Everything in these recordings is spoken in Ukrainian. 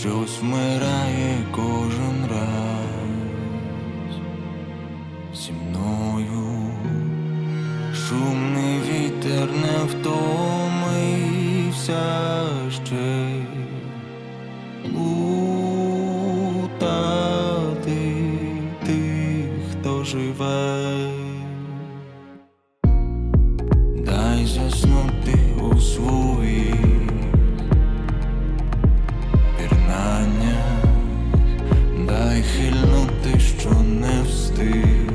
щось вмирає кожен раз зі мною. Шумний вітер не втомився ще лутати тих, хто живе. Хильнути, що не встиг.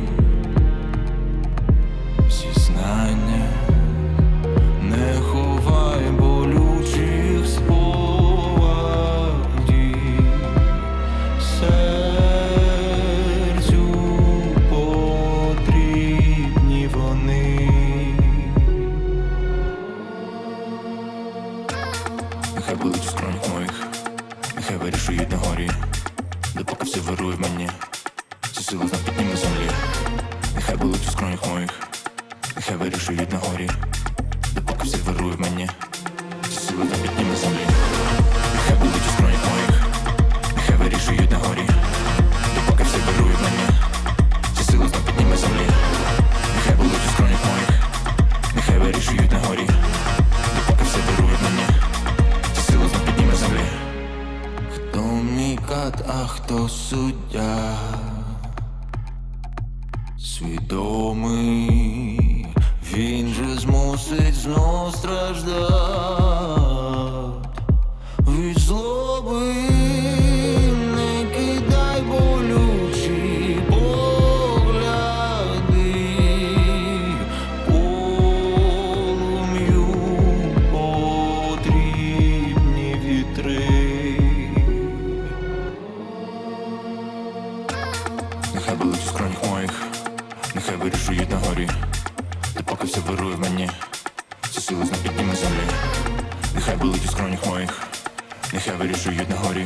Зізнання, не ховай болючих спогадів, серцю потрібні вони. Нехай будуть у скронях моїх, нехай вирішують на горі, допоки все вирує в мені, всі сили знов підніме землі. Нехай болить у скронях моїх, нехай вирішують на горі, допоки все вирує в мені, мій кат, а хто суддя? Свідомий, він же змусить знов страждать Нехай будуть у скронях моїх, нехай вирішують на горі, допоки все вирує в мені, всі сили знов підніме землі. Нехай будуть у скронях моїх, нехай вирішують на горі,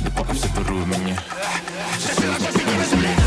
допоки все вирує в мені, всі сили знов підніме землі.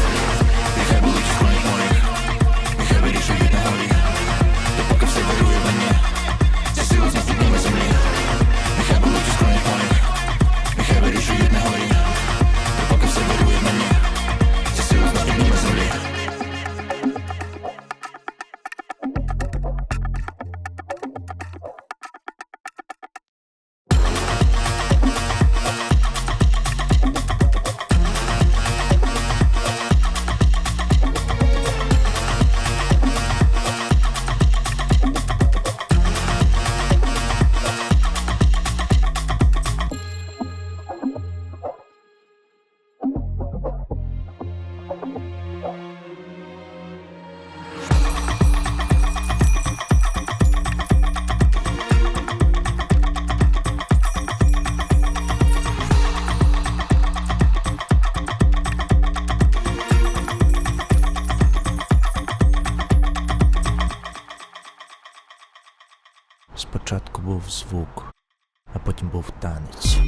Спочатку був звук, а потім був танець.